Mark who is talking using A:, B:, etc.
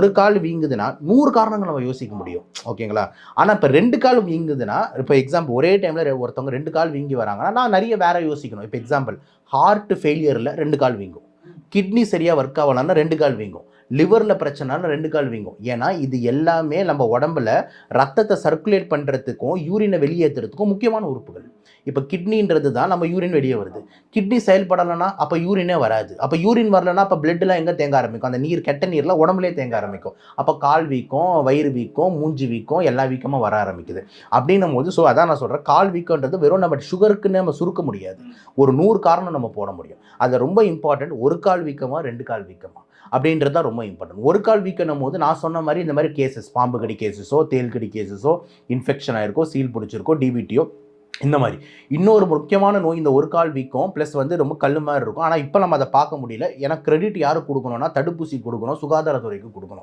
A: ஒரு கால் வீங்குதுன்னா நூறு காரணங்கள் நம்ம யோசிக்க முடியும். ஓகேங்களா? ஆனால் இப்போ ரெண்டு கால் வீங்குதுன்னா இப்போ எக்ஸாம்பிள் ஒரே டைமில் ஒருத்தவங்க ரெண்டு கால் வீங்கி வராங்கன்னா நான் நிறைய வேற யோசிக்கணும். இப்போ எக்ஸாம்பிள் ஹார்ட் ஃபெயிலியரில் ரெண்டு கால் வீங்கும். கிட்னி சரியாக ஒர்க் ஆகலன்னா ரெண்டு கால் வீங்கும். லிவரில் பிரச்சனைனால ரெண்டு கால் வீங்கும். ஏன்னா இது எல்லாமே நம்ம உடம்புல ரத்தத்தை சர்க்குலேட் பண்ணுறதுக்கும் யூரினை வெளியேற்றுறதுக்கும் முக்கியமான உறுப்புகள். இப்போ கிட்னின்றது தான் நம்ம யூரின் வெளியே வருது. கிட்னி செயல்படலைன்னா அப்போ யூரினே வராது. அப்போ யூரின் வரலன்னா அப்போ பிளட்லாம் எங்கே தேங்க ஆரம்பிக்கும்? அந்த நீர் கெட்ட நீர்லாம் உடம்புலேயே தேங்க ஆரம்பிக்கும். அப்போ கால் வீக்கம் வயிறு வீக்கம் மூஞ்சி வீக்கம் எல்லா வீக்கமும் வர ஆரம்பிக்குது. அப்படின்னும் போது ஸோ அதான் நான் சொல்கிறேன் கால் வீக்கம்ன்றது வெறும் நம்ம சுகருக்குன்னு நம்ம சுருக்க முடியாது. ஒரு நூறு காரணம் நம்ம போட முடியும். அது ரொம்ப இம்பார்ட்டன்ட் ஒரு கால் வீக்கமாக ரெண்டு கால் வீக்கமாக அப்படின்றது தான் ரொம்ப இம்பார்ட்டன்ட் ஒரு கால் வீக்கணும் போது நான் சொன்ன மாதிரி இந்த மாதிரி கேசஸ் பாம்பு கடி கேசஸோ தேல் கடி கேசஸோ இன்ஃபெக்ஷன் ஆயிருக்கோ சீல் பிடிச்சிருக்கோ டிபிடியோ இந்த மாதிரி. இன்னொரு முக்கியமான நோய் இந்த ஒரு கால் வீக்கம் ப்ளஸ் வந்து ரொம்ப கல் மாதிரி இருக்கும். ஆனால் இப்போ நம்ம அதை பார்க்க முடியல. ஏன்னா கிரெடிட் யாருக்கு கொடுக்கணும்னா தடுப்பூசி கொடுக்கணும் சுகாதாரத்துறைக்கு கொடுக்கணும்.